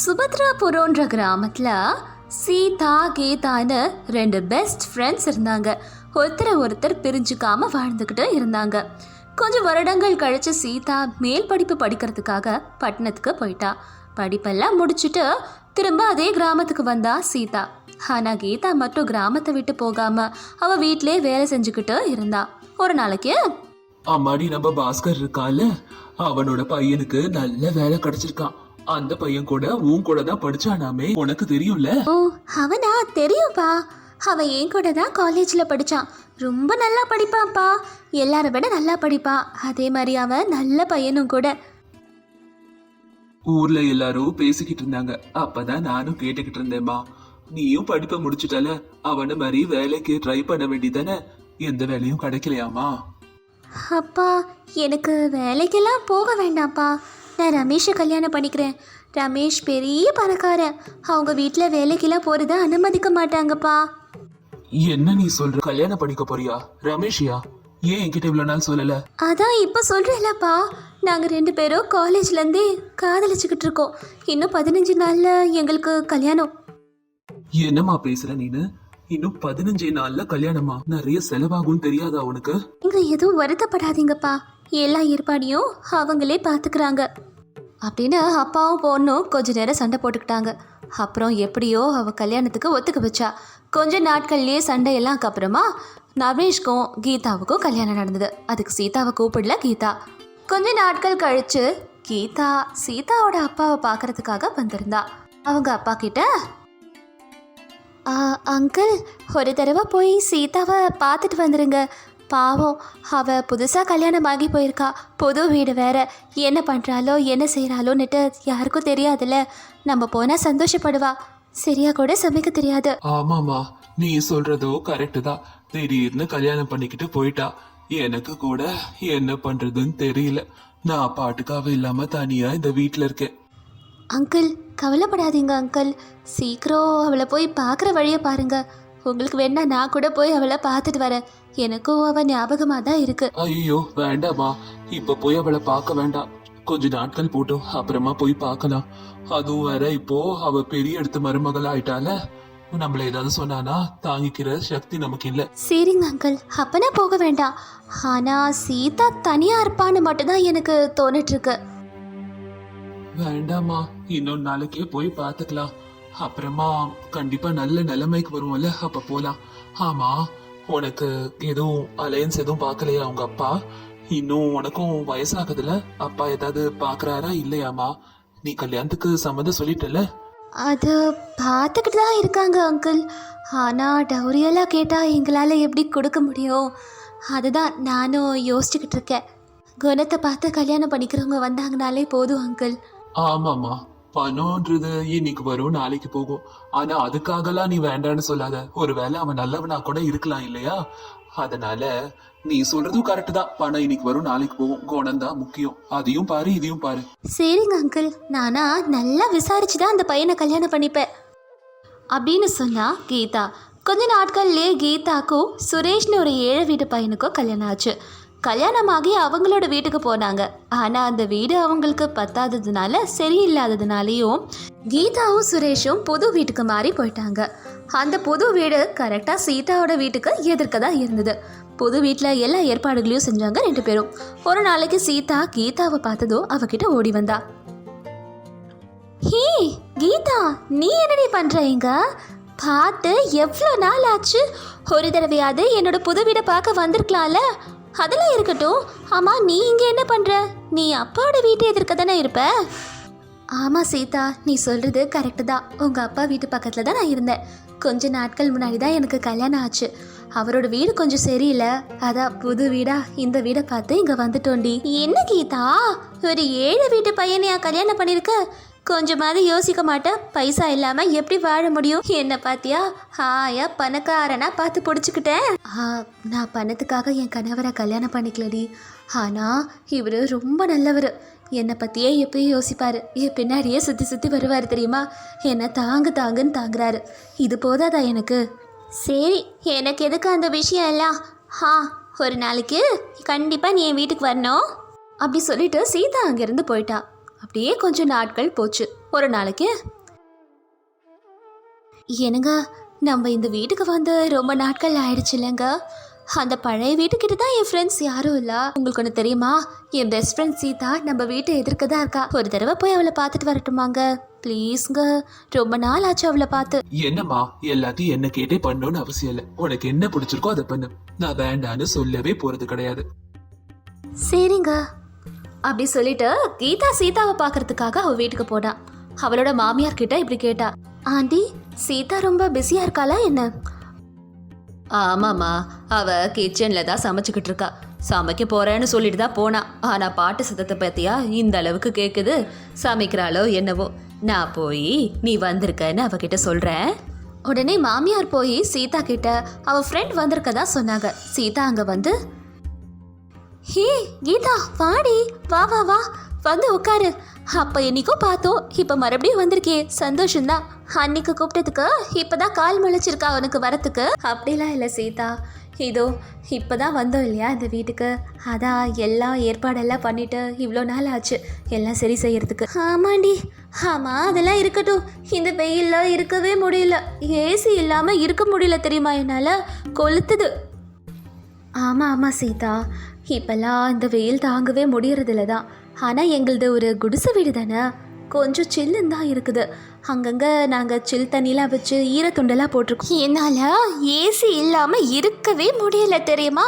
சுபத்ராபுரம்ன்ற கிராமத்துல சீதா கீதான்னு ரெண்டு best friends இருந்தாங்க. ஒருத்தரை ஒருத்தர் பிரிஞ்சுக்காம வாழ்ந்துக்கிட்டு இருந்தாங்க. கொஞ்சம் வருடங்கள் கழிச்சு சீதா மேல் படிப்பு படிக்கிறதுக்காக பட்டணத்துக்கு போயிட்டா. படிப்பெல்லாம் முடிச்சுட்டு திரும்ப அதே கிராமத்துக்கு வந்தா சீதா. ஆனா கீதா மட்டும் கிராமத்தை விட்டு போகாம அவ வீட்டிலே வேலை செஞ்சுக்கிட்டு இருந்தா. ஒரு நாளைக்கு அம்மாடி நம்ம பாஸ்கர் இருக்கால அவனோட பையனுக்கு நல்ல வேலை கிடைச்சிருக்கான். அந்த பையன் கூட உன் கூட தான் படிச்சானாமே உனக்கு தெரியும்ல? ஓ அவனா? தெரியும்பா. அவன் என் கூட தான் காலேஜில் படித்தான் ரொம்ப நல்லா படிப்பான்ப்பா. எல்லாரை விட நல்லா படிப்பான் அதே மாதிரி அவன் நல்ல பையனும் கூட. ஊர்ல எல்லாரும் பேசிக்கிட்டு இருந்தாங்க. அப்பதான் நானும் கேட்டுக்கிட்டு இருந்தேம்மா. நீயும் படிப்பை முடிச்சிட்டல. அவன மாதிரி வேலைக்கு ட்ரை பண்ண வேண்டியதானே? எந்த வேலையும் கிடைக்கலையாமா அப்பா எனக்கு வேலைக்கெல்லாம் போக வேண்டாம்ப்பா. நான் ரமேஷை கல்யாணம் பண்ணிக்கிறேன். ரமேஷ் பெரிய பணக்காரன் அவங்க வீட்டில் வேலைக்கெல்லாம் போகிறத அனுமதிக்க மாட்டாங்கப்பா. என்ன நீ சொல்ற? கல்யாணம் பண்ணிக்க போறியா? ரமேஷியா? ஏன் என்கிட்ட இவ்வளவு நாள் சொல்லல? அதான் இப்போ சொல்கிறேன்லப்பா நாங்கள் ரெண்டு பேரும் காலேஜ்லேருந்தே காதலிச்சுக்கிட்டு இருக்கோம். இன்னும் பதினஞ்சு நாளில் எங்களுக்கு கல்யாணம். என்னம்மா பேசுற நீனு? இன்னும் பதினஞ்சே நாள்ல கல்யாணமா? நிறைய செலவாகும் தெரியாதா உனக்கு? இங்க எதுவும் வருத்தப்படாதீங்கப்பா. எல்லா ஏற்பாடையும் அவங்களே பார்த்துக்கிறாங்க அப்படின்னு அப்பாவும் பொண்ணும் கொஞ்ச நேரம் சண்டை போட்டுக்கிட்டாங்க. அப்புறம் எப்படியோ அவள் கல்யாணத்துக்கு ஒத்துக்க வச்சா. கொஞ்ச நாட்கள்லயே சண்டையெல்லாம் அப்புறமா நவேஷ்க்கும் கீதாவுக்கும் கல்யாணம் நடந்தது. அதுக்கு சீதாவை கூப்பிடல கீதா. கொஞ்ச நாட்கள் கழிச்சு கீதா சீதாவோட அப்பாவை பார்க்கறதுக்காக வந்திருந்தா. அவங்க அப்பா கிட்ட அங்கிள் ஒரு தடவை போய் சீதாவை பார்த்துட்டு வந்துருங்க. பாவம் அவ புதுசாக கல்யாணம் ஆகி போயிருக்கா. புது வீடு வேற. என்ன பண்ணுறாளோ என்ன செய்கிறாளோன்னுட்டு யாருக்கும் தெரியாதுல்ல. நம்ம போனால் சந்தோஷப்படுவா. சரியா கூட சமைக்க தெரியாது. ஆமாமா நீ சொல்றதோ கரெக்ட் தான். திடீர்னு கல்யாணம் பண்ணிக்கிட்டு போயிட்டா. எனக்கு கூட என்ன பண்றதுன்னு தெரியல. நான் பாட்டுக்காக இல்லாம தனியா இந்த வீட்ல இருக்கேன். அங்கிள் கவலைப்படாதீங்க அங்கிள். சீக்கிரம் அவளை போய் பார்க்குற வழியை பாருங்க. உங்களுக்கு வேணா நான் கூட போய் அவளை பார்த்துட்டு வரேன். எனக்கும் அவள் ஞாபகமாக தான் இருக்கு. ஐயோ வேண்டாமா இப்ப போய் அவளை பார்க்க வேண்டாம். கொஞ்ச நாட்கள் போட்டோம் அப்புறமா போய் பார்க்கலாம். அதுவும் வேற இப்போ அவ பெரிய இடத்து மருமகள் ஆயிட்டால நம்மள ஏதாவது சொன்னானா தாங்கிக்கிற சக்தி நமக்கு இல்ல. சரிங்க அங்கிள். அப்பனா போக வேண்டாம். ஆனா சீதா தனியா இருப்பான்னு மட்டும்தான் எனக்கு தோணிட்டு இருக்கு. வேண்டாமா இன்னொரு நாளைக்கே போய் பார்த்துக்கலாம். அப்புறமா கண்டிப்பா நல்ல நிலைமைக்கு வருவோம்ல. அப்ப போலாம். ஆமா உனக்கு எதுவும் அலையன்ஸ் எதுவும் பார்க்கலையா உங்க அப்பா? இன்னும் உனக்கும் வயசாகுதுல. அப்பா ஏதாவது பாக்குறாரா இல்லையாமா? நீ கல்யாணத்துக்கு சம்மந்தம் சொல்லிட்டல? அது பார்த்துக்கிட்டு தான் இருக்காங்க அங்கிள் ஆனா டௌரியெல்லாம் கேட்டா எங்களால எப்படி கொடுக்க முடியும்? அதுதான் நானும் யோசிச்சுக்கிட்டு இருக்கேன். குணத்தை பார்த்து கல்யாணம் பண்ணிக்கிறவங்க வந்தாங்கனாலே போதும் அங்கிள் ஆமாமா பணம்ன்றது இன்னைக்கு வரும் நாளைக்கு போகும். ஆனா அதுக்காகலாம் நீ வேண்டான்னு சொல்லாத. ஒருவேளை அவன் நல்லவனா கூட இருக்கலாம் இல்லையா? அதனால நீ சொல்றதும் கரெக்ட் தான். பணம் இன்னைக்கு வரும் நாளைக்கு போகும். குணம் தான் முக்கியம். அதையும் பாரு இதையும் பாரு. சரிங்க அங்கிள் நானா நல்லா விசாரிச்சு தான் அந்த பையனை கல்யாணம் பண்ணிப்பேன். அப்படின்னு சொன்னா கீதா. கொஞ்ச நாட்கள்லேயே கீதாக்கும் சுரேஷ்னு ஒரு ஏழை வீட்டு பையனுக்கும் கல்யாணம் ஆச்சு. கல்யாணமாகி அவங்களோட வீட்டுக்கு போனாங்க. ஆனால் அந்த வீடு அவங்களுக்கு பத்தாததுனால சரியில்லாததுனாலையும் கீதாவும் சுரேஷும் புது வீட்டுக்கு மாறி போயிட்டாங்க. அந்த புது வீடு கரெக்டாக சீதாவோட வீட்டுக்கு எதிர்க்க தான் இருந்தது. புது வீட்டில் எல்லா ஏற்பாடுகளையும் செஞ்சாங்க ரெண்டு பேரும். ஒரு நாளைக்கு சீதா கீதாவை பார்த்ததும் அவகிட்ட ஓடி வந்தா. ஹே கீதா நீ என்னடி பண்ணுற இங்க? பார்த்து எவ்வளோ நாள் ஆச்சு? ஒரு தடவையாவது என்னோட புது வீடை பார்க்க வந்திருக்கலாம்ல? அதெல்லாம் இருக்கட்டும். ஆமாம் நீ இங்கே என்ன பண்ணுற நீ அப்பாவோட வீட்டு எதிர்க்க தானே இருப்ப? ஆமாம் சீதா நீ சொல்கிறது கரெக்டு தான். உங்கள் அப்பா வீட்டு பக்கத்தில் தான் நான் இருந்தேன். கொஞ்ச நாட்கள் முன்னாடி தான் எனக்கு கல்யாணம் ஆச்சு. அவரோட வீடு கொஞ்சம் சரியில்லை. அதான் புது வீடா இந்த வீடை பார்த்து இங்கே வந்துட்டோண்டி. என்ன கீதா? ஒரு ஏழு வீட்டு பையனையா கல்யாணம் பண்ணியிருக்க கொஞ்சமாவது யோசிக்க மாட்டேன். பைசா இல்லாம எப்படி வாழ முடியும்? என்ன பாத்தியா? ஹாயா பணக்காரனா பார்த்து பிடிச்சிக்கிட்டேன். ஆ, நான் பணத்துக்காக என் கணவரை கல்யாணம் பண்ணிக்கலடி. ஆனா இவரு ரொம்ப நல்லவர். என்னை பற்றியே எப்பயும் யோசிப்பார். என் பின்னாடியே சுற்றி சுற்றி வருவார் தெரியுமா? என்னை தாங்கு தாங்குன்னு தாங்குறாரு. இது போதாதா எனக்கு? சரி எனக்கு எதுக்கு அந்த விஷயம் எல்லாம்? ஹா ஒரு நாளைக்கு கண்டிப்பாக நீ என் வீட்டுக்கு வரணும். அப்படி சொல்லிட்டு சீதா அங்கேருந்து போயிட்டா. அப்படியே கொஞ்சம் நாட்கள் போச்சு. ஒரு நாளைக்கு என்னங்க நம்ம இந்த வீட்டுக்கு வந்து ரொம்ப நாட்கள் ஆயிடுச்சு இல்லைங்க அந்த பழைய வீட்டுக்கிட்ட தான் என் ஃப்ரெண்ட்ஸ் யாரும் இல்லை. உங்களுக்கு ஒன்று தெரியுமா? என் பெஸ்ட் ஃப்ரெண்ட் சீதா நம்ம வீட்டை எதிர்க்க தான் இருக்கா. ஒரு தடவை போய் அவளை பார்த்துட்டு வரட்டுமாங்க. ப்ளீஸ்ங்க ரொம்ப நாள் ஆச்சு அவளை பார்த்து. என்னம்மா எல்லாத்தையும் என்ன கேட்டே பண்ணணும்னு அவசியம் இல்லை. உனக்கு என்ன பிடிச்சிருக்கோ அதை பண்ணு. நான் வேண்டான்னு சொல்லவே போறது கிடையாது. சரிங்க. அப்படி சொல்லிட்டு கீதா சீதாவை பார்க்கறதுக்காக அவ வீட்டுக்கு போனா. அவளோட மாமியார் கிட்ட இப்படி கேட்டா ஆண்டி சீதா ரொம்ப பிஸியா இருக்காளா என்ன? ஆமாம்மா அவ கிச்சன்ல தான் சமைச்சுக்கிட்டு இருக்கா. சமைக்க போறேன்னு சொல்லிட்டு தான் போனா. ஆனா பாட்டு சத்தத்தை பத்தியா இந்த அளவுக்கு கேக்குது. சமைக்கிறாளோ என்னவோ. நான் போய் நீ வந்திருக்கன்னு அவகிட்ட சொல்றேன். உடனே மாமியார் போய் சீதா கிட்ட அவ ஃப்ரெண்ட் வந்திருக்கதா? சொன்னாங்க. சீதா அங்க வந்து ஹே கீதா வாடி. வா வா வா. வந்து உட்காரு. அப்ப என்னைக்கோ பார்த்தோம். இப்ப மறுபடியும் வந்திருக்கே. சந்தோஷம்தான். அன்னைக்கு கூப்பிட்டதுக்கு இப்பதான் கால் முளைச்சிருக்கா உனக்கு வரத்துக்கு? அப்படிலாம் இல்லை சீதா. இதோ இப்பதான் வந்தோம் இல்லையா இந்த வீட்டுக்கு? அதான் எல்லாம் ஏற்பாடெல்லாம் பண்ணிட்டு இவ்வளோ நாள் ஆச்சு. எல்லாம் சரி செய்யறதுக்கு. ஆமாண்டி. ஆமாம் அதெல்லாம் இருக்கட்டும். இந்த வெயிலில் இருக்கவே முடியல. ஏசி இல்லாமல் இருக்க முடியல தெரியுமா என்னால்? கொளுத்துது. ஆமாம் ஆமாம் சீதா. இப்போல்லாம் இந்த வெயில் தாங்கவே முடியறதில்ல தான் ஆனால் எங்களுது ஒரு குடிசை வீடு தானே கொஞ்சம் சில்லுன்னு தான் இருக்குது. அங்கங்கே நாங்கள் சில் தண்ணிலாம் வச்சு ஈரத்துண்டெல்லாம் போட்டிருக்கோம். என்னால் ஏசி இல்லாமல் இருக்கவே முடியல தெரியுமா?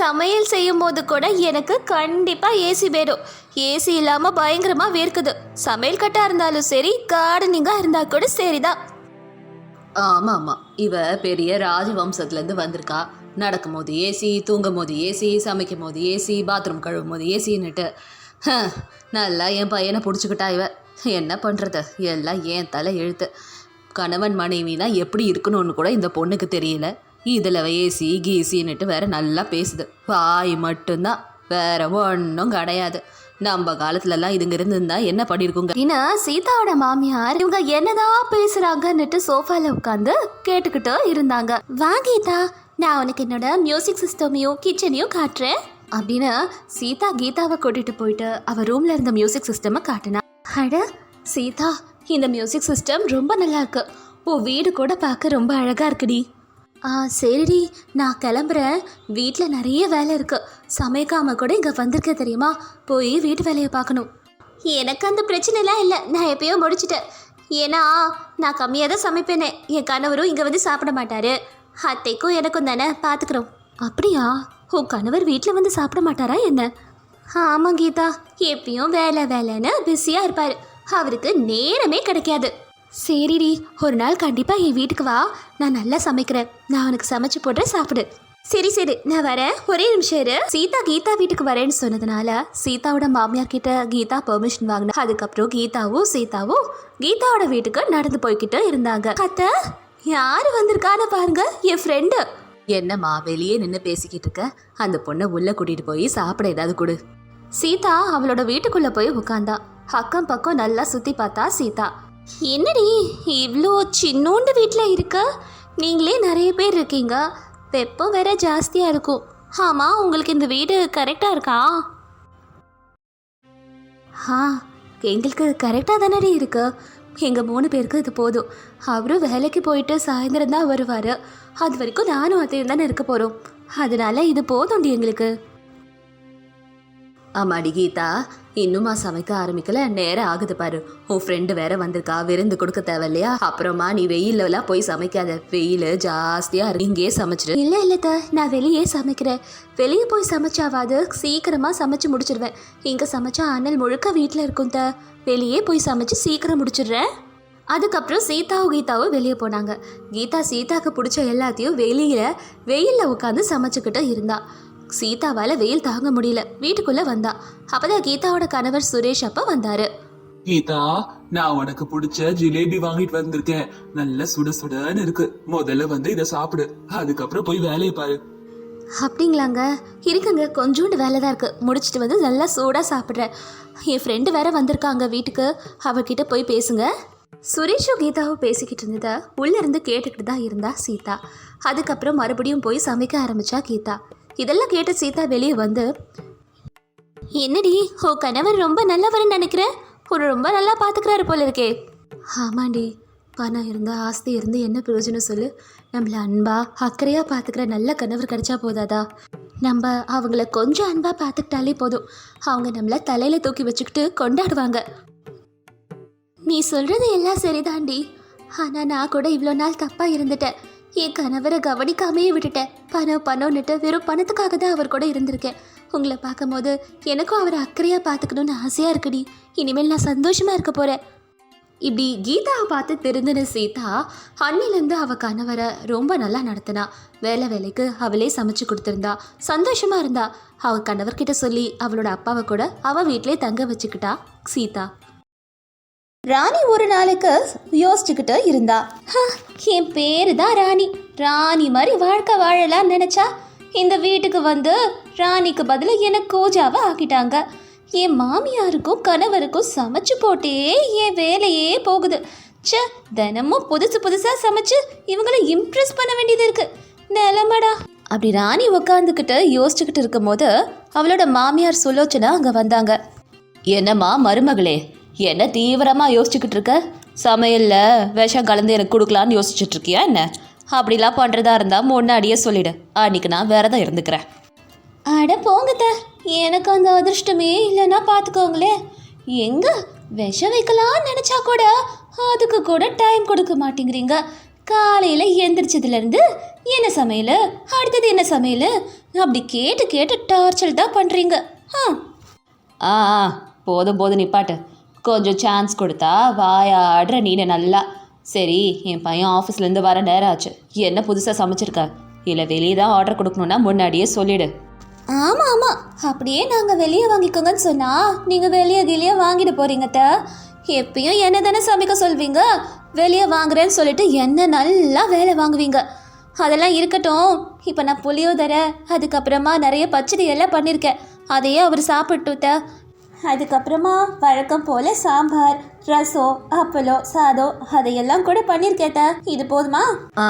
சமையல் செய்யும் போது கூட எனக்கு கண்டிப்பாக ஏசி வேணும். ஏசி இல்லாமல் பயங்கரமாக வேர்க்குது. சமையல் கட்டாக இருந்தாலும் சரி கார்டனிங்காக இருந்தால் கூட சரிதான். ஆமாம் ஆமாம் இவ பெரிய ராஜவம்சத்துலேருந்து வந்திருக்கா. நடக்கும் போது ஏசி தூங்கும் போது ஏசி சமைக்கும் போது ஏசி பாத்ரூம் கழுவும் போது ஏசின்னுட்டு நல்லா என் பையனை பிடிச்சிக்கிட்டா இவ. என்ன பண்ணுறது எல்லாம் ஏன் தலை எழுத்து கணவன் மனைவினா எப்படி இருக்கணும்னு கூட இந்த பொண்ணுக்கு தெரியல. இதில் ஏசி கீசின்னுட்டு வேற நல்லா பேசுது. வாய் மட்டும்தான். வேற ஒன்றும் கிடையாது. நம்ம காலத்துலலாம் இதுங்க இருந்திருந்தா என்ன பண்ணியிருக்குங்க ஏன்னா சீதாவோட மாமியார் இவங்க என்னதான் பேசுறாங்கன்னுட்டு சோஃபால உட்காந்து கேட்டுக்கிட்டு இருந்தாங்க. வா கீதா நான் உனக்கு என்னோட மியூசிக் சிஸ்டமையும் கிச்சனையும் காட்டுறேன். அப்படின்னு சீதா கீதாவை கூட்டிட்டு போயிட்டு அவ ரூம்ல இருந்த மியூசிக் சிஸ்டமை காட்டினா. அட சீதா இந்த மியூசிக் சிஸ்டம் ரொம்ப நல்லா இருக்கு. உன் வீடு கூட பார்க்க ரொம்ப அழகா இருக்குடி. ஆ சரிடி. நான் கிளம்புறேன். வீட்டில் நிறைய வேலை இருக்கு. சமைக்காம கூட இங்கே வந்திருக்க தெரியுமா? போய் வீட்டு வேலையை பார்க்கணும். எனக்கு அந்த பிரச்சனைலாம் இல்லை. நான் எப்பயோ முடிச்சிட்டேன். ஏன்னா நான் கம்மியாக தான் சமைப்பேனே. என் கணவரும் இங்கே வந்து சாப்பிட மாட்டாரு. அத்தைக்கும் எனக்கும் தானே பார்த்துக்குறோம் அப்படியா? உன் கணவர் வீட்டில் வந்து சாப்பிட மாட்டாரா என்ன? ஆமாம் கீதா. எப்பயும் வேலை வேலைன்னு பிஸியாக இருப்பார். அவருக்கு நேரமே கிடைக்காது. சரிடி ஒரு நாள் கண்டிப்பாக என் வீட்டுக்கு வா. நான் நல்லா சமைக்கிறேன். நான் உனக்கு சமைச்சு போடுறேன் சாப்பிடு. சரி சரி. நான் வரேன். ஒரே நிமிஷம் இரு. சீதா கீதா வீட்டுக்கு வரேன்னு சொன்னதுனால சீதாவோட மாமியார் கிட்ட கீதா பெர்மிஷன் வாங்கினா அதுக்கப்புறம் கீதாவும் சீதாவும் கீதாவோட வீட்டுக்கு நடந்து போய்கிட்டு இருந்தாங்க. அத்த? யாரு வந்திருக்கான்னு பாருங்க என் ஃப்ரெண்டு என்னம்மா வெளியே நின்று பேசிக்கிட்டு இருக்க? அந்த பொண்ணை உள்ள கூட்டிட்டு போய் சாப்பிட ஏதாவது கொடு. சீதா அவளோட வீட்டுக்குள்ள போய் உட்காந்தா அக்கம் பக்கம் நல்லா சுத்தி பார்த்தா சீதா. என்னடி இவ்வளோ சின்னோண்டு வீட்டில் இருக்க? நீங்களே நிறைய பேர் இருக்கீங்க. வெப்பம் வேற ஜாஸ்தியாக இருக்கும். ஆமாம் உங்களுக்கு இந்த வீடு கரெக்டாக இருக்கா? ஆ எங்களுக்கு கரெக்டாக தானடி இருக்கு. எங்கள் மூணு பேருக்கு இது போதும். அவரும் வேலைக்கு போயிட்டு சாயந்தரம் தான் வருவார். அது வரைக்கும் நானும் அத்தையும் தானே இருக்க போகிறோம் அதனால இது போதும்டி எங்களுக்கு. ஆமாடி கீதா. இன்னுமா சமைக்க ஆரம்பிக்கல. நேரம் ஆகுது பாரு. உன் ஃப்ரெண்டு வேற வந்திருக்கா. விருந்து கொடுக்க தேவையில்லையா? அப்புறமா நீ வெயிலெல்லாம் போய் சமைக்காத. வெயில் ஜாஸ்தியா இருக்கு. இங்கேயே சமைச்சிரு. இல்ல இல்ல நான் வெளியே சமைக்கிறேன். வெளியே போய் சமைச்சாவாது. சீக்கிரமா சமைச்சு முடிச்சிருவேன். இங்க சமைச்சா அனல் முழுக்க வீட்டில் இருக்கும் த. வெளியே போய் சமைச்சு சீக்கிரம் முடிச்சிடுறேன். அதுக்கப்புறம் சீதாவும் கீதாவும் வெளியே போனாங்க. கீதா சீதாக்கு பிடிச்ச எல்லாத்தையும் வெளியில வெயிலில் உட்காந்து சமைச்சுக்கிட்டு இருந்தா. சீதாவால வெயில் தாங்க முடியல. வீட்டுக்குள்ள வந்தா. அப்பதான் கீதாவோட கணவர் சுரேஷ் அப்ப வந்தாரு. கீதா நான் உனக்கு பிடிச்ச ஜிலேபி வாங்கிட்டு வந்திருக்கேன். நல்ல சுட சுடன்னு இருக்கு. முதல்ல வந்து இத சாப்பிடு. அதுக்கப்புறம் போய் வேலையை பாரு. அப்படிங்களாங்க. இருக்குங்க கொஞ்சோண்டு வேலை தான் இருக்கு. முடிச்சிட்டு வந்து நல்லா சூடாக சாப்பிட்றேன். என் ஃப்ரெண்டு வேற வந்திருக்காங்க வீட்டுக்கு. அவகிட்ட போய் பேசுங்க. சுரேஷும் கீதாவும் பேசிக்கிட்டு இருந்ததை உள்ள இருந்து கேட்டுக்கிட்டு தான் இருந்தா சீதா. அதுக்கப்புறம் மறுபடியும் போய் சமைக்க ஆரம்பிச்சா கீதா. இதெல்லாம் கேட்டு சீதா வெளியே வந்து என்னடி ஓ கணவர் ரொம்ப நல்லவர்னு நினைக்கிறேன் ஒரு ரொம்ப நல்லா பார்த்துக்கிறாரு போல இருக்கே. ஆமாண்டி பணம் இருந்தால் ஆஸ்தி இருந்து என்ன பிரயோஜனம் சொல்லு? நம்மளை அன்பா அக்கறையாக பார்த்துக்கிற நல்ல கணவர் கிடைச்சா போதாதா? நம்ம அவங்கள கொஞ்சம் அன்பாக பார்த்துக்கிட்டாலே போதும். அவங்க நம்மளை தலையில் தூக்கி வச்சுக்கிட்டு கொண்டாடுவாங்க. நீ சொல்கிறது எல்லாம் சரிதாண்டி. ஆனால் நான் கூட இவ்வளோ நாள் தப்பாக இருந்துட்டேன். என் கணவரை கவனிக்காமையே விட்டுட்டேன். பணம் பணம்னுட்டு வெறும் பணத்துக்காக தான் அவர் கூட இருந்திருக்கேன். உங்களை பார்க்கும்போது எனக்கும் அவரை அக்கறையாக பார்த்துக்கணுன்னு ஆசையாக இருக்குடி. இனிமேல் நான் சந்தோஷமாக இருக்க போகிறேன் இப்படி கீதாவை பார்த்து திருந்தின சீதா அன்னிலேருந்து அவள் கணவரை ரொம்ப நல்லா நடத்தினா. வேலை வேலைக்கு அவளே சமைச்சு கொடுத்துருந்தா. சந்தோஷமாக இருந்தா. அவள் கணவர்கிட்ட சொல்லி அவளோட அப்பாவை கூட அவள் வீட்டிலே தங்க வச்சுக்கிட்டா சீதா. ராணி ஒரு நாளுக்கு யோசிச்சுக்கிட்டு இருந்தா. என் பேரு தான் ராணி. ராணி மாதிரி வாழ்க்கை வாழலாம் நினைச்சா இந்த வீட்டுக்கு வந்து ராணிக்கு பதிலாக என்ன கோஜாவை ஆக்கிட்டாங்க. என் மாமியாருக்கும் கணவருக்கும் சமைச்சு போட்டே என் வேலையே போகுது. சே தினமும் புதுசு புதுசாக சமைச்சு இவங்களை இம்ப்ரெஸ் பண்ண வேண்டியது இருக்கு. நிலமடா. அப்படி ராணி உட்காந்துக்கிட்டு யோசிச்சுக்கிட்டு இருக்கும்போது அவளோட மாமியார் சுலோச்சனா அங்கே வந்தாங்க. என்னம்மா மருமகளே? என்ன தீவிரமா யோசிச்சுக்கிட்டு இருக்க? சமையல்ல விஷம் கலந்து எனக்கு கொடுக்கலான்னு யோசிச்சுட்டு இருக்கியா என்ன? அப்படிலாம் பண்றதா இருந்தா முன்னாடியே சொல்லிடு. அன்னைக்கு நான் விரதம் இருந்துக்கிறேன். அட போங்கத்த. எனக்கு அந்த அதிர்ஷ்டமே இல்லைன்னா பார்த்துக்கோங்களே எங்க? விஷம் வைக்கலாம்னு நினைச்சா கூட அதுக்கு கூட டைம் கொடுக்க மாட்டேங்கிறீங்க. காலையில எந்திரிச்சதுலேருந்து என்ன சமையல்? அடுத்தது என்ன சமையல்? அப்படி கேட்டு கேட்டு டார்ச்சர் தான் பண்றீங்க. ஆ. ஆ ஆ, போதும் போதும் நிப்பாட்டு கொஞ்சம் சான்ஸ் கொடுத்தா வாயாடுற நீனை நல்லா. சரி என் பையன் ஆஃபீஸ்லேருந்து வர நேரம் ஆச்சு. என்ன புதுசாக சமைச்சிருக்க? இல்லை வெளியே தான் ஆர்டர் கொடுக்கணுன்னா முன்னாடியே சொல்லிடு. ஆமாம் ஆமாம் அப்படியே நாங்கள் வெளியே வாங்கிக்கோங்கன்னு சொன்னால் நீங்கள் வெளியே வெளியே வாங்கிட்டு போகிறீங்க எப்பயும் என்ன தானே சமைக்க சொல்வீங்க? வெளியே வாங்குறேன்னு சொல்லிட்டு என்ன நல்லா வேலை வாங்குவீங்க. அதெல்லாம் இருக்கட்டும். இப்போ நான் புளியோதரை அதுக்கப்புறமா நிறைய பச்சடி எல்லாம் பண்ணியிருக்கேன் அதையே அவர் சாப்பிட்டுட்ட அதுக்கப்புறமா வழக்கம் போல சாம்பார் ரசம் அப்பளம் சாதம் அதையெல்லாம் கூட பண்ணியிருக்கேத்த இது போதுமா? ஆ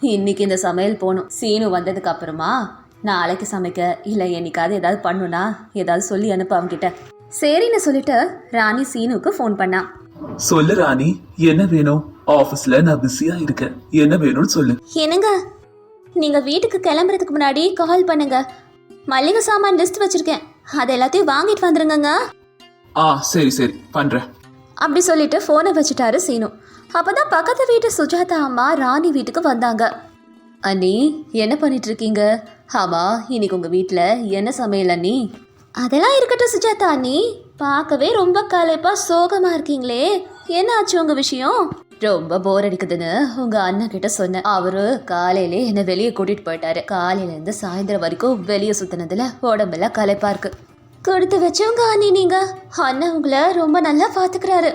இன்னைக்கு இந்த சமையல் போகணும். சீனு வந்ததுக்கு அப்புறமா நாளைக்கு சமைக்க இல்லை என்னைக்காவது ஏதாவது பண்ணுனா ஏதாவது சொல்லி அனுப்பு அவன்கிட்ட. சரின்னு சொல்லிட்டு ராணி சீனுக்கு ஃபோன் பண்ணா. சொல்லு ராணி என்ன வேணும்? ஆபீஸ்ல நான் பிஸியா இருக்கேன். என்ன வேணும்னு சொல்லு. என்னங்க? நீங்க வீட்டுக்கு கிளம்புறதுக்கு முன்னாடி கால் பண்ணுங்க. மளிகை சாமான் லிஸ்ட் வச்சிருக்கேன். அது எல்லாத்தையும் வாங்கிட்டு வந்துருங்கங்க. ஆ சரி சரி பண்றேன். அப்படி சொல்லிட்டு ஃபோனை வச்சுட்டாரு சீனு. அப்பதான் பக்கத்து வீட்டு சுஜாதா அம்மா ராணி வீட்டுக்கு வந்தாங்க. அண்ணி என்ன பண்ணிட்டு இருக்கீங்க ஆமா இன்னைக்கு உங்க வீட்டில் என்ன சமையல் அண்ணி? அதெல்லாம் இருக்கட்டும் சுஜாதா அண்ணி. பார்க்கவே ரொம்ப களைப்பா சோகமா இருக்கீங்களே. என்ன ஆச்சு உங்க விஷயம்? ரொம்ப போர் அடிக்குதுன்னு உங்க அண்ணன் கிட்ட சொன்னேன். அவரு காலையிலே என்ன வெளியே கூட்டிட்டு போயிட்டாரு. காலையில இருந்து சாயந்தரம் வரைக்கும் வெளியே சுத்தினதுல உடம்பெல்லாம் கலைப்பா இருக்கு. கொடுத்து வச்சவங்க அண்ணி நீங்க. அண்ணன் உங்களை ரொம்ப நல்லா பாத்துக்கிறாரு.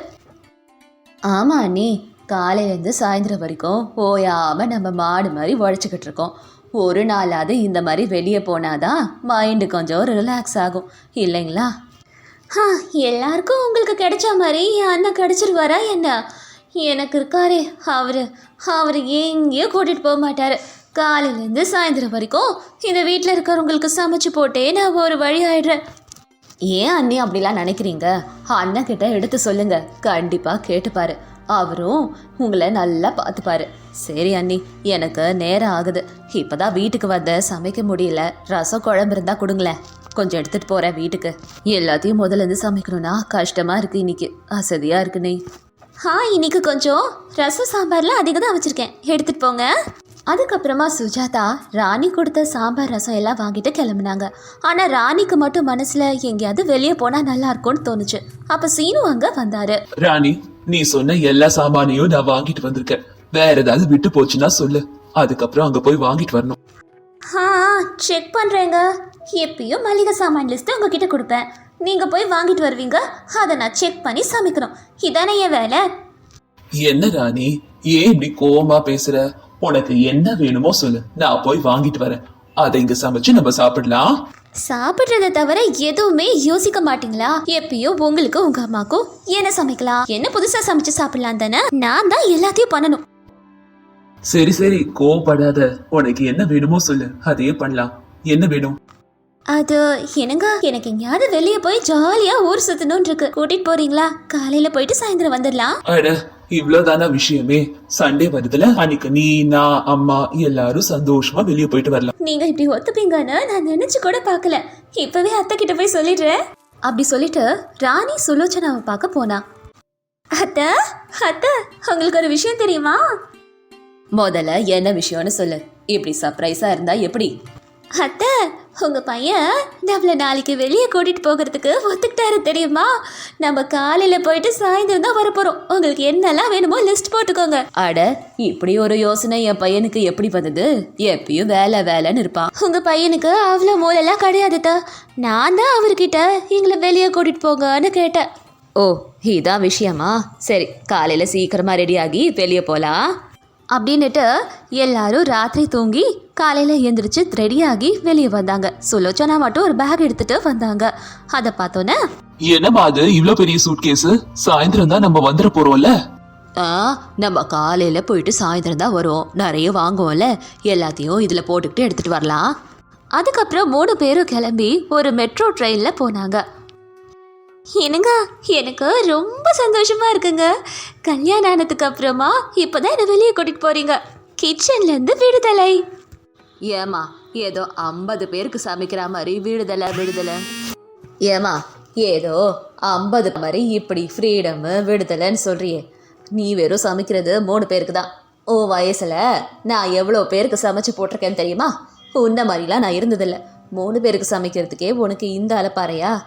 ஆமா அண்ணி. காலையிலேருந்து சாயந்தரம் வரைக்கும் ஓயாம நம்ம மாடு மாதிரி உழைச்சிக்கிட்டு இருக்கோம். ஒரு நாளாவது இந்த மாதிரி வெளியே போனாதான் மைண்டு கொஞ்சம் ரிலாக்ஸ் ஆகும். இல்லைங்களா? ஆ எல்லாருக்கும் உங்களுக்கு கிடைச்ச மாதிரி என் அண்ணன் கிடைச்சிருவாரா என்ன? எனக்கு இருக்காரே. அவர் அவர் எங்கேயோ கூட்டிகிட்டு போக மாட்டார். காலையிலேருந்து சாயந்தரம் வரைக்கும் இந்த வீட்டில் இருக்கிறவங்களுக்கு சமைச்சு போட்டே நான் ஒரு வழி ஆயிடுறேன். ஏன் அண்ணி அப்படிலாம் நினைக்கிறீங்க? அண்ணன் கிட்ட எடுத்து சொல்லுங்க. கண்டிப்பாக கேட்டுப்பாரு. அவரும் உங்களை நல்லா பார்த்துப்பாரு. சரி அண்ணி எனக்கு நேரம் ஆகுது. இப்போதான் வீட்டுக்கு வந்த சமைக்க முடியல. ரசம் குழம்பு இருந்தால் கொடுங்களேன். கொஞ்சம் எடுத்துகிட்டு போகிறேன் வீட்டுக்கு. எல்லாத்தையும் முதல்ல இருந்து சமைக்கணும்னா கஷ்டமாக இருக்குது இன்னைக்கு. அசதியாக இருக்குண்ணே ஆ இன்னைக்கு கொஞ்சம் ரசம் சாம்பார்லாம் அதிகம் தான் வச்சிருக்கேன். எடுத்துட்டு போங்க. அதுக்கப்புறமா சுஜாதா ராணி கொடுத்த சாம்பார் ரசம் எல்லாம் வாங்கிட்டு கிளம்புனாங்க. ஆனா ராணிக்கு மட்டும் மனசுல எங்கேயாவது வெளியே போனா நல்லா இருக்கும்னு தோணுச்சு. அப்ப சீனு அங்க வந்தாரு. ராணி நீ சொன்ன எல்லா சாமானையும் நான் வாங்கிட்டு வந்திருக்கேன். வேற ஏதாவது விட்டு போச்சுன்னா சொல்லு. அதுக்கப்புறம் அங்க போய் வாங்கிட்டு வரணும். ஆ செக் பண்றேங்க. எப்பயும் மளிகை சாமான் லிஸ்ட் உங்ககிட்ட கொடுப்பேன். நீங்க போய் வாங்கிட்டு வருவீங்க. அதை நான் செக் பண்ணி சமைக்கணும். இதானே என் வேலை? என்ன ராணி? ஏன் இப்படி கோவமா பேசுற? உனக்கு என்ன வேணுமோ சொல்லு. நான் போய் வாங்கிட்டு வரேன். அதை இங்க சமைச்சு நம்ம சாப்பிடலாம். சாப்பிட்றத தவிர எதுவுமே யோசிக்க மாட்டீங்களா? எப்பயும் உங்களுக்கு உங்க அம்மாக்கும் என்ன சமைக்கலாம்? என்ன புதுசா சமைச்சு சாப்பிடலாம் தானே? நான் தான் எல்லாத்தையும் பண்ணணும். சரி சரி. கோவப்படாத. உனக்கு என்ன வேணுமோ சொல்லு. அதையே பண்ணலாம். என்ன வேணும்? அது என்னங்க? எனக்கு எங்கேயாவது வெளியே போய் ஜாலியா ஊர் சுத்தணும்னு இருக்கு கூட்டிட்டு போறீங்களா? காலையில போயிட்டு சாயந்தரம் வந்துடலாம். அட இவ்வளவுதானா விஷயமே? சண்டே வருதுல அன்னைக்கு நீ நான் அம்மா எல்லாரும் சந்தோஷமா வெளியே போயிட்டு வரலாம். நீங்க இப்படி ஒத்துப்பீங்கன்னு நான் நினைச்சு கூட பார்க்கல. இப்பவே அத்தை கிட்ட போய் சொல்லிடுறேன் அப்படி சொல்லிட்டு ராணி சுலோச்சனாவை பார்க்க போனா. அத்தை அத்தை உங்களுக்கு ஒரு விஷயம் தெரியுமா? முதல்ல என்ன விஷயம்னு சொல்லு. இப்படி சர்ப்ரைஸா இருந்தா எப்படி? அத்தை உங்க பையன் நம்மள நாளைக்கு வெளியே கூட்டிட்டு போகிறதுக்கு ஒத்துக்கிட்டாரு தெரியுமா? நம்ம காலையில போயிட்டு சாயந்தரம் தான் வரப்போறோம். உங்களுக்கு என்னெல்லாம் வேணுமோ லிஸ்ட் போட்டுக்கோங்க. அட இப்படி ஒரு யோசனை என் பையனுக்கு எப்படி வந்தது? எப்பயும் வேலை வேலைன்னு இருப்பான். உங்க பையனுக்கு அவ்வளோ மூலெல்லாம் கிடையாது. நான் தான் அவர்கிட்ட எங்களை வெளியே கூட்டிட்டு போங்கன்னு கேட்டேன். ஓ இதான் விஷயமா? சரி காலையில சீக்கிரமா ரெடியாகி வெளியே போலாம். அப்படின்னுட்டு எல்லாரும் ராத்திரி தூங்கி காலையில எந்திரிச்சு ரெடியாகி வெளியே வந்தாங்க. சுலோச்சனா மட்டும் ஒரு பேக் எடுத்துட்டு வந்தாங்க. அதை பார்த்தோன்னே என்னம்மா அது? இவ்ளோ பெரிய சூட் கேஸ் சாயந்தரம் தான் நம்ம வந்துட போறோம்ல? ஆ நம்ம காலையில போயிட்டு சாயந்தரம் தான் வரும் நிறைய வாங்குவோம்ல. எல்லாத்தையும் இதுல போட்டுக்கிட்டு எடுத்துட்டு வரலாம். அதுக்கப்புறம் மூணு பேரும் கிளம்பி ஒரு மெட்ரோ ட்ரெயின்ல போனாங்க. என்னங்க எனக்கு ரொம்ப சந்தோஷமாக இருக்குங்க. கல்யாணம் ஆனதுக்கு அப்புறமா இப்போ தான் என்னை வெளியே கூட்டிகிட்டு போகிறீங்க கிச்சன்லேருந்து விடுதலை. ஏமா ஏதோ ஐம்பது பேருக்கு சமைக்கிற மாதிரி விடுதலை விடுதலை. ஏமா ஏதோ ஐம்பது மாதிரி இப்படி ஃப்ரீடம் விடுதலைன்னு சொல்கிறியே நீ வெறும் சமைக்கிறது மூணு பேருக்கு தான். ஓ வயசில் நான் எவ்வளோ பேருக்கு சமைச்சு போட்டிருக்கேன்னு தெரியுமா? உன்ன மாதிரிலாம் நான் இருந்ததில்லை. மூணு பேருக்கு சமைக்கிறதுக்கே உனக்கு இந்த அலப்பாறையா?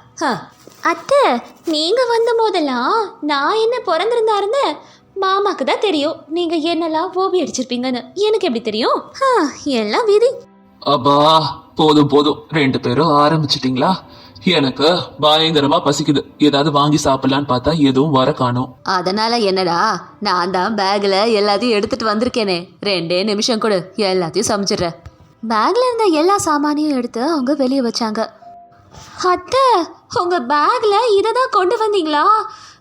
அத்தை நீங்க வந்த போதெல்லாம் நான் என்ன பிறந்திருந்தா இருந்தேன் மாமாக்கு தான் தெரியும். நீங்க என்னெல்லாம் ஓவி அடிச்சிருப்பீங்கன்னு. எனக்கு எப்படி தெரியும்? ஆ, எல்லாம் விதி. அப்பா போதும் போதும். ரெண்டு பேரும் ஆரம்பிச்சிட்டீங்களா? எனக்கு பயங்கரமா பசிக்குது. ஏதாவது வாங்கி சாப்பிடலான்னு பார்த்தா எதுவும் வர காணோம். அதனால என்னடா? நான் தான் பேக்ல எல்லாத்தையும் எடுத்துட்டு வந்திருக்கேனே. ரெண்டே நிமிஷம் கொடு. எல்லாத்தையும் சமைச்சிடுறேன். பேக்ல இருந்த எல்லா சாமானையும் எடுத்து அவங்க வெளியே வச்சாங்க. அத்தை உங்க பேக்ல இதை தான் கொண்டு வந்தீங்களா?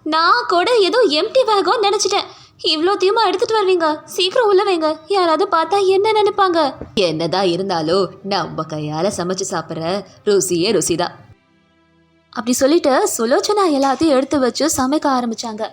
நான் கூட ஏதோ எம்டி பேக்கோ நினைச்சிட்டேன். இவ்வளோத்தையுமா எடுத்துட்டு வருவீங்க. சீக்கிரம் உள்ள வைங்க. யாராவது பார்த்தா என்ன நினைப்பாங்க? என்னதான் இருந்தாலும் நம்ம கையால சமைச்சு சாப்பிட்ற ருசியே ருசிதான். அப்படி சொல்லிட்டு சுலோச்சனா எல்லாத்தையும் எடுத்து வச்சு சமைக்க ஆரம்பிச்சாங்க.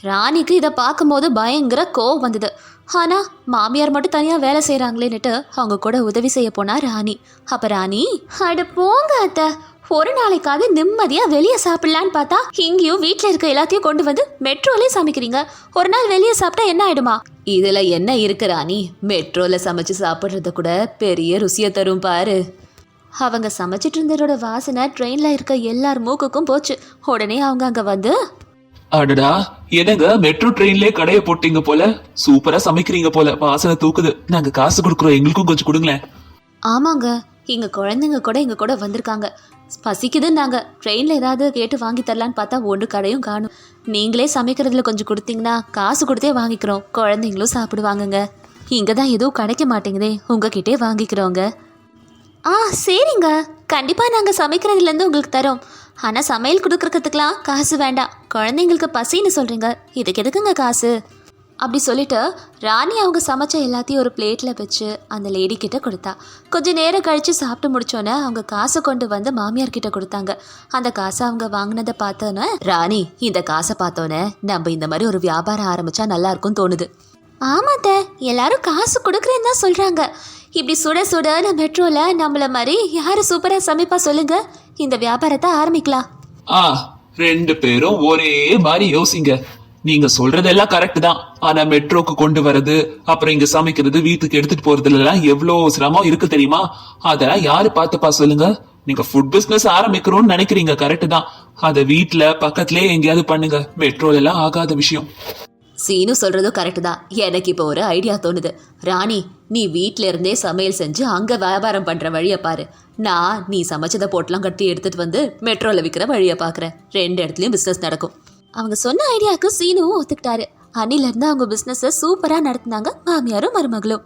ராணிக்கு இதை பார்க்கும்போது பயங்கர கோவம் வந்தது. ஆனால் மாமியார் மட்டும் தனியாக வேலை செய்கிறாங்களேன்னுட்டு அவங்க கூட உதவி செய்ய போனா ராணி. அப்போ ராணி அட போங்க அத்தை. ஒரு நாளைக்காவது நிம்மதியாக வெளியே சாப்பிடலான்னு பார்த்தா இங்கேயும் வீட்டில் இருக்க எல்லாத்தையும் கொண்டு வந்து மெட்ரோலே சமைக்கிறீங்க. ஒரு நாள் வெளியே சாப்பிட்டா என்ன ஆயிடுமா? இதில் என்ன இருக்கு ராணி? மெட்ரோவில் சமைச்சு சாப்பிட்றது கூட பெரிய ருசியை தரும் பாரு. அவங்க சமைச்சிட்டு இருந்ததோட வாசனை ட்ரெயினில் இருக்க எல்லார் மூக்குக்கும் போச்சு. உடனே அவங்க அங்கே வந்து அடடா என்னங்க மெட்ரோ ட்ரெயின்லயே கடைய போட்டீங்க போல? சூப்பரா சமைக்கிறீங்க போல வாசனை தூக்குது. நாங்க காசு கொடுக்குறோம் எங்களுக்கும் கொஞ்சம் கொடுங்களேன். ஆமாங்க எங்க குழந்தைங்க கூட எங்கள் கூட வந்திருக்காங்க. பசிக்குதுன்னாங்க ட்ரெயினில் ஏதாவது கேட்டு வாங்கி தரலான்னு பார்த்தா ஒன்று கடையும் காணும். நீங்களே சமைக்கிறதுல கொஞ்சம் கொடுத்தீங்கன்னா காசு கொடுத்தே வாங்கிக்கிறோம். குழந்தைங்களும் சாப்பிடுவாங்கங்க. இங்கே தான் எதுவும் கிடைக்க மாட்டேங்குதே உங்ககிட்டே வாங்கிக்கிறோங்க. ஆ சரிங்க. கண்டிப்பாக நாங்கள் சமைக்கிறதுலேருந்து உங்களுக்கு தரோம். ஆனால் சமையல் கொடுக்குறதுக்கெலாம் காசு வேண்டாம். குழந்தைங்களுக்கு பசின்னு சொல்கிறீங்க இதுக்கு எதுக்குங்க காசு? அப்படி சொல்லிட்டு ராணி அவங்க சமைச்ச எல்லாத்தையும் ஒரு பிளேட்டில் வச்சு அந்த லேடி கிட்ட கொடுத்தா. கொஞ்சம் நேரம் கழித்து சாப்பிட்டு முடிச்சோன்னே அவங்க காசை கொண்டு வந்து மாமியார் கிட்ட கொடுத்தாங்க. அந்த காசை அவங்க வாங்கினதை பார்த்தோன்னே ராணி இந்த காசை பார்த்தோன்னே நம்ம இந்த மாதிரி ஒரு வியாபாரம் ஆரம்பிச்சா நல்லா இருக்கும்னு தோணுது. ஆமாத்த எல்லாரும் காசு கொடுக்குறேன்னு தான் சொல்கிறாங்க இப்படி சுட சுடன்னு மெட்ரோவில் நம்மள மாதிரி யார் சூப்பராக சமைப்பா சொல்லுங்க. இந்த வியாபாரத்தை ஆரம்பிக்கலாம். ஆ ரெண்டு பேரும் ஒரே மாதிரி யோசிங்க. நீங்க சொல்றதெல்லாம் கரெக்ட் தான். ஆனா மெட்ரோக்கு கொண்டு வர்றது அப்புறம் இங்க சமைக்கிறது வீட்டுக்கு எடுத்துட்டு போறதுல எல்லாம் எவ்வளவு சிரமம் இருக்கு தெரியுமா? அதெல்லாம் யாரு பார்த்துப்பா சொல்லுங்க. நீங்க ஃபுட் பிசினஸ் ஆரம்பிக்கிறோம்னு நினைக்கிறீங்க கரெக்ட் தான். அதை வீட்டுல பக்கத்துலயே எங்கேயாவது பண்ணுங்க. மெட்ரோல எல்லாம் ஆகாத விஷயம். சீனு சொல்றதும் கரெக்டு தான். எனக்கு இப்போ ஒரு ஐடியா தோணுது. ராணி நீ வீட்ல இருந்தே சமையல் செஞ்சு அங்க வியாபாரம் பண்ற வழியை பாரு. நான் நீ சமைச்சதை போட்டெல்லாம் கட்டி எடுத்துட்டு வந்து மெட்ரோல விற்கிற வழியை பார்க்குறேன் ரெண்டு இடத்துலயும் பிஸ்னஸ் நடக்கும். அவங்க சொன்ன ஐடியாவுக்கு சீனுவும் ஒத்துக்கிட்டாரு. அன்னில இருந்து அவங்க பிஸ்னஸை சூப்பரா நடத்தினாங்க மாமியாரும் மருமகளும்.